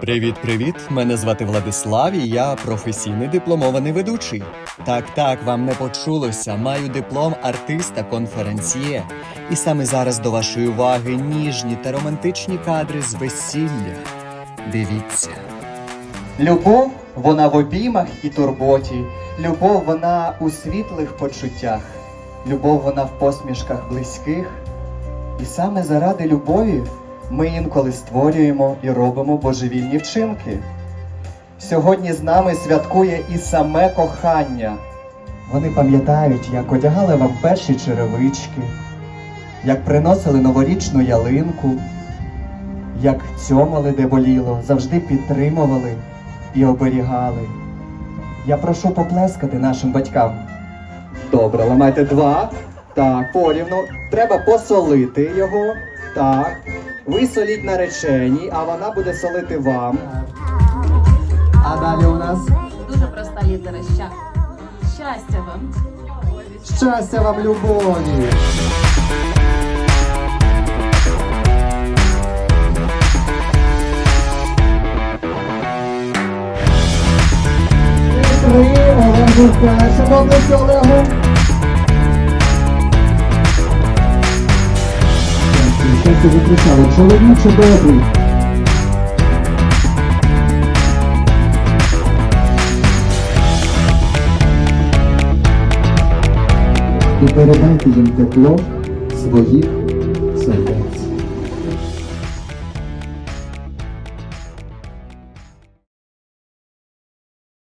Привіт, привіт! Мене звати Владислав і я професійний дипломований ведучий. Так, так, вам не почулося. Маю диплом артиста конференціє. І саме зараз до вашої уваги ніжні та романтичні кадри з весілля. Дивіться. Любов вона в обіймах і турботі. Любов вона у світлих почуттях. Любов вона в посмішках близьких. І саме заради любові ми інколи створюємо і робимо божевільні вчинки. Сьогодні з нами святкує і саме кохання. Вони пам'ятають, як одягали вам перші черевички, як приносили новорічну ялинку, як цьомали, де боліло, завжди підтримували і оберігали. Я прошу поплескати нашим батькам. Добре, ламайте два. Так, порівну. Треба посолити його. Так. Ви соліть нареченій, а вона буде солити вам. А далі у нас Дуже проста літера ща. Щастя вам. щастя вам любові. Три, Олегу область Олегу. Щастя закричали, чоловіче добрий. І передайте їм тепло своїх сердець.